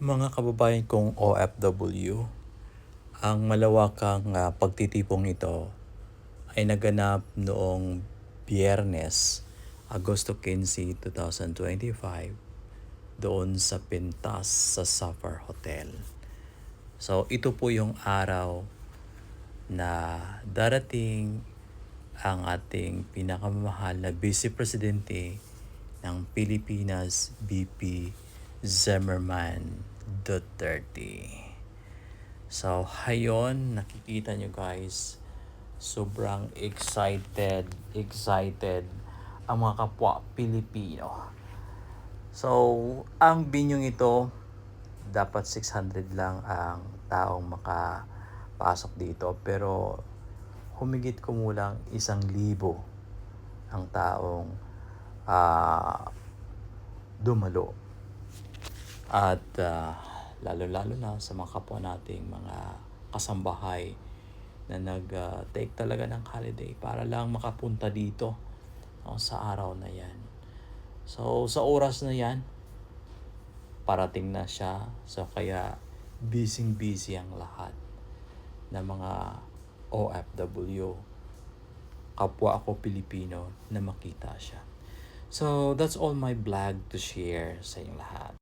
Mga kababayan kong OFW, ang malawakang ah, pagtitipong ito ay naganap noong Biyernes, Agosto 15, 2025 doon sa Pintas sa Safar Hotel. So ito po yung araw na darating ang ating pinakamamahal na Vice Presidente ng Pilipinas, BP Zimmerman Duterte. So, hayon, nakikita nyo guys, sobrang excited, excited ang mga kapwa Pilipino. So, ang binyong ito, dapat 600 lang ang taong makapasok dito. Pero, humigit kumulang isang libo ang taong ah, dumalo. At ah, lalo-lalo na sa mga kapwa nating mga kasambahay na nag-take talaga ng holiday para lang makapunta dito no, sa araw na yan. So, sa oras na yan, parating na siya. So, kaya busy-busy ang lahat ng mga OFW. Kapwa ako Pilipino na makita siya. So, that's all my vlog to share sa inyong lahat.